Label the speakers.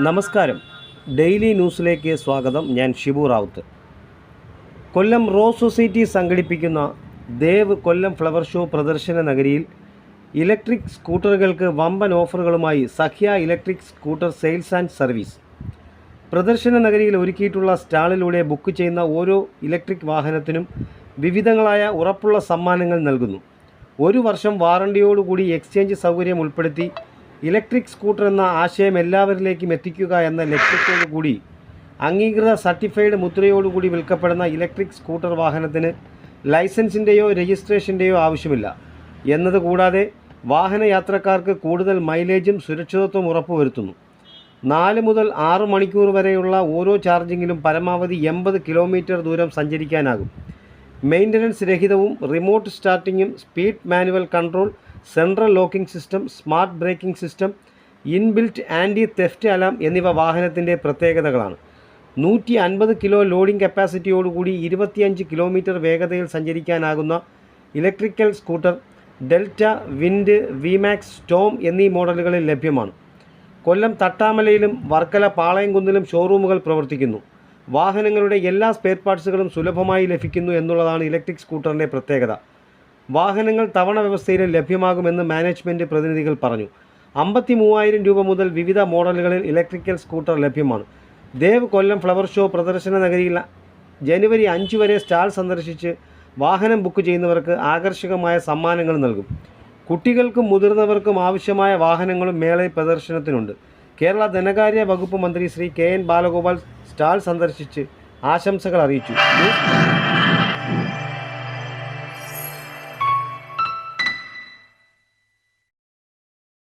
Speaker 1: നമസ്കാരം. ഡെയിലി ന്യൂസിലേക്ക് സ്വാഗതം. ഞാൻ ഷിബു റാവുത്ത്. കൊല്ലം റോസ് സൊസൈറ്റി സംഘടിപ്പിക്കുന്ന ദേവ് കൊല്ലം ഫ്ലവർ ഷോ പ്രദർശന നഗരിയിൽ ഇലക്ട്രിക് സ്കൂട്ടറുകൾക്ക് വമ്പൻ ഓഫറുകളുമായി Sakhya electric scooter sales and service. പ്രദർശന നഗരിയിൽ ഒരുക്കിയിട്ടുള്ള സ്റ്റാളിലൂടെ ബുക്ക് ചെയ്യുന്ന ഓരോ ഇലക്ട്രിക് വാഹനത്തിനും വിവിധങ്ങളായ ഉറപ്പുള്ള സമ്മാനങ്ങൾ നൽകുന്നു. ഒരു വർഷം വാറണ്ടിയോടുകൂടി എക്സ്ചേഞ്ച് സൗകര്യം ഉൾപ്പെടുത്തി ഇലക്ട്രിക് സ്കൂട്ടർ എന്ന ആശയം എല്ലാവരിലേക്കും എത്തിക്കുക എന്ന ലക്ഷ്യത്തോടുകൂടി അംഗീകൃത സർട്ടിഫൈഡ് മുദ്രയോടുകൂടി വിൽക്കപ്പെടുന്ന ഇലക്ട്രിക് സ്കൂട്ടർ വാഹനത്തിന് ലൈസൻസിന്റെയോ രജിസ്ട്രേഷന്റെയോ ആവശ്യമില്ല. എന്നതുകൂടാതെ വാഹന യാത്രക്കാർക്ക് കൂടുതൽ മൈലേജും സുരക്ഷിതത്വം ഉറപ്പുവരുത്തുന്നു. നാല് മുതൽ ആറ് മണിക്കൂർ വരെയുള്ള ഓരോ ചാർജിങ്ങിലും പരമാവധി എൺപത് കിലോമീറ്റർ ദൂരം സഞ്ചരിക്കാനാകും. മെയിന്റനൻസ് രഹിതവും remote സ്റ്റാർട്ടിങ്ങും speed manual control central locking system smart braking system inbuilt anti theft alarm എന്നിവ വാഹനത്തിന്റെ പ്രത്യേകതകളാണ്. നൂറ്റി അൻപത് കിലോ ലോഡിംഗ് കപ്പാസിറ്റിയോടുകൂടി ഇരുപത്തിയഞ്ച് കിലോമീറ്റർ വേഗതയിൽ സഞ്ചരിക്കാനാകുന്ന electrical scooter Delta Wind Vmax Storm എന്നീ മോഡലുകളിൽ ലഭ്യമാണ്. കൊല്ലം തട്ടാമലയിലും വർക്കല പാളയംകുന്നിലും ഷോറൂമുകൾ പ്രവർത്തിക്കുന്നു. വാഹനങ്ങളുടെ എല്ലാ സ്പെയർ പാർട്സുകളും സുലഭമായി ലഭിക്കുന്നു എന്നുള്ളതാണ് ഇലക്ട്രിക് സ്കൂട്ടറിന്റെ പ്രത്യേകത. വാഹനങ്ങൾ തവണ വ്യവസ്ഥയിലും ലഭ്യമാകുമെന്ന് മാനേജ്മെന്റ് പ്രതിനിധികൾ പറഞ്ഞു. അമ്പത്തി മൂവായിരം രൂപ മുതൽ വിവിധ മോഡലുകളിൽ ഇലക്ട്രിക്കൽ സ്കൂട്ടർ ലഭ്യമാണ്. ദേവ് കൊല്ലം ഫ്ലവർ ഷോ പ്രദർശന നഗരിയിൽ ജനുവരി അഞ്ച് വരെ സ്റ്റാൾ സന്ദർശിച്ച് വാഹനം ബുക്ക് ചെയ്യുന്നവർക്ക് ആകർഷകമായ സമ്മാനങ്ങൾ നൽകും. കുട്ടികൾക്കും മുതിർന്നവർക്കും ആവശ്യമായ വാഹനങ്ങളും മേളയിൽ പ്രദർശനത്തിനുണ്ട്. കേരള ധനകാര്യ വകുപ്പ് മന്ത്രി Shri K N Balagopal stall സന്ദർശിച്ച് ആശംസകൾ അറിയിച്ചു.